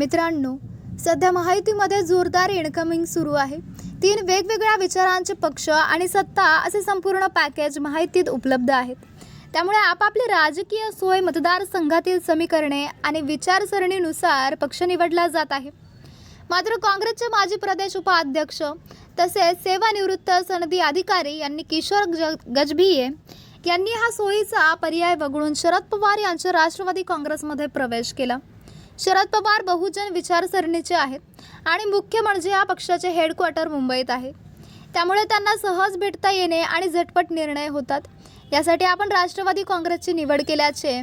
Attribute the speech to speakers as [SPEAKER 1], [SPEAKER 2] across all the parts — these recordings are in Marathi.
[SPEAKER 1] मित्रांनो सध्या माहितीमध्ये जोरदार इनकमिंग सुरू आहे. तीन वेगवेगळ्या विचारांचे पक्ष आणि सत्ता असे संपूर्ण पॅकेज माहितीत उपलब्ध आहेत. त्यामुळे आपापली राजकीय सोय मतदारसंघातील समीकरणे आणि विचारसरणीनुसार पक्ष निवडला जात आहे. मात्र काँग्रेसचे माजी प्रदेश उपाध्यक्ष तसेच सेवानिवृत्त सनदी अधिकारी यांनी किशोर ग गजभिये यांनी हा सोयीचा पर्याय वगळून शरद पवार यांच्या राष्ट्रवादी काँग्रेसमध्ये प्रवेश केला. शरद पवार बहुजन विचारसरणीचे आहेत आणि मुख्य म्हणजे या पक्षाचे हेडक्वार्टर मुंबईत आहे. त्यामुळे त्यांना सहज भेटता येणे आणि झटपट निर्णय होतात. यासाठी आपण राष्ट्रवादी काँग्रेसची निवड केल्याचे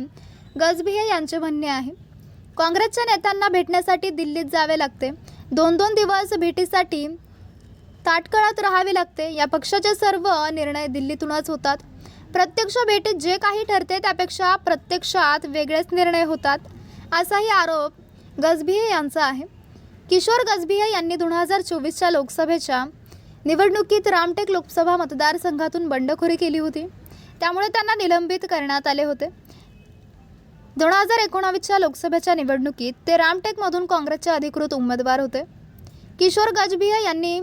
[SPEAKER 1] गजभिये यांचे म्हणणे आहे. काँग्रेसच्या नेत्यांना भेटण्यासाठी दिल्लीत जावे लागते. दोन दोन दिवस भेटीसाठी ताटकळत राहावे लागते. या पक्षाचे सर्व निर्णय दिल्लीतूनच होतात. प्रत्यक्ष भेटीत जे काही ठरते त्यापेक्षा प्रत्यक्षात वेगळेच निर्णय होतात. असाही आरोप गजभिये यांचा आहे. किशोर गजभिये यांनी दोन हजार चोवीसच्या लोकसभेच्या निवडणुकीत रामटेक लोकसभा मतदारसंघातून बंडखोरी केली होती. त्यामुळे त्यांना निलंबित करण्यात आले होते. दोन हजार एकोणावीसच्या लोकसभेच्या निवडणुकीत ते रामटेकमधून काँग्रेसचे अधिकृत उमेदवार होते. किशोर गजभिये यांनी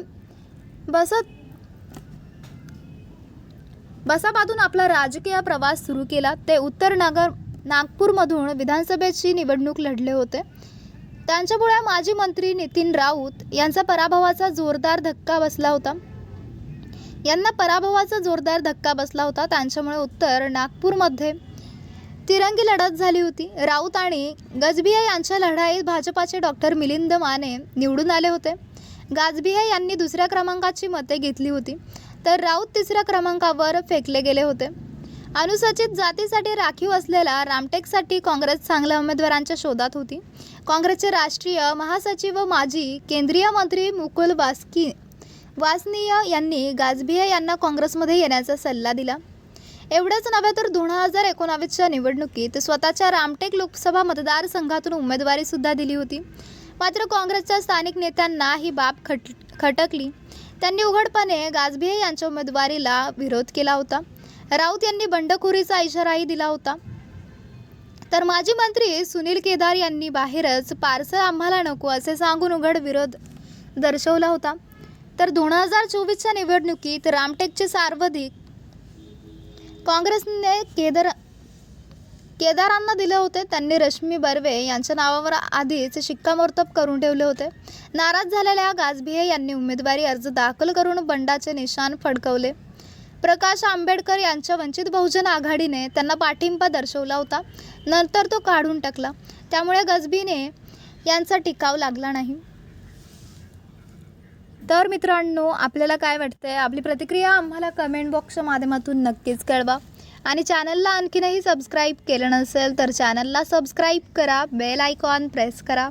[SPEAKER 1] बसत बसापातून आपला राजकीय प्रवास सुरू केला. ते उत्तर नगर नागपूरमधून विधानसभेची निवडणूक लढले होते. त्यांच्यामुळे माजी मंत्री नितीन राऊत यांचा पराभवाचा जोरदार धक्का बसला होता. यांना पराभवाचा जोरदार धक्का बसला होता. त्यांच्यामुळे उत्तर नागपूरमध्ये तिरंगी लढत झाली होती. राऊत आणि गजबिया यांच्या लढाईत भाजपाचे डॉक्टर मिलिंद माने निवडून आले होते. गाजबिया यांनी दुसऱ्या क्रमांकाची मते घेतली होती. तर राऊत तिसऱ्या क्रमांकावर फेकले गेले होते. अनुसूचित जातीसाठी राखीव असलेला रामटेकसाठी काँग्रेस चांगल्या उमेदवारांच्या शोधात होती. काँग्रेसचे राष्ट्रीय महासचिव व माजी केंद्रीय मंत्री मुकुल वास्की वासनीय यांनी गाजबिया यांना काँग्रेसमध्ये येण्याचा सल्ला दिला. एवढंच नव्हे तर दोन हजार एकोणावीसच्या निवडणुकीत स्वतःच्या रामटेक लोकसभा मतदारसंघातून उमेदवारी सुद्धा दिली होती. मात्र काँग्रेसच्या स्थानिक नेत्यांना ही बाब खट खटकली. त्यांनी उघडपणे गाजभिये यांच्या उमेदवारीला विरोध केला होता. राऊत यांनी बंडखोरीचा इशाराही दिला होता. तर माजी मंत्री सुनील केदार यांनी बाहेरच पार्सल आम्हाला नको असे सांगून उघड विरोध दर्शवला होता. तर दोन हजार चोवीसच्या निवडणुकीत रामटेकचे सर्वाधिक काँग्रेसने केदार केदारांना दिले होते. त्यांनी रश्मी बर्वे यांच्या नावावर आधीच शिक्कामोर्तब करून ठेवले होते. नाराज झालेल्या गाजभिये यांनी उमेदवारी अर्ज दाखल करून बंडाचे निशाण फडकवले. प्रकाश आंबेडकर यांच्या वंचित बहुजन आघाडीने त्यांना पाठिंबा दर्शवला होता. नंतर तो काढून टाकला. त्यामुळे गजबीने यांचा टिकाव लागला नाही. तर मित्रांनो आपल्याला काय वाटतंय? आपली प्रतिक्रिया आम्हाला कमेंट बॉक्सच्या माध्यमातून नक्कीच कळवा. आणि चॅनलला आणखीनही सबस्क्राईब केलं नसेल तर चॅनलला सबस्क्राईब करा. बेल आयकॉन प्रेस करा.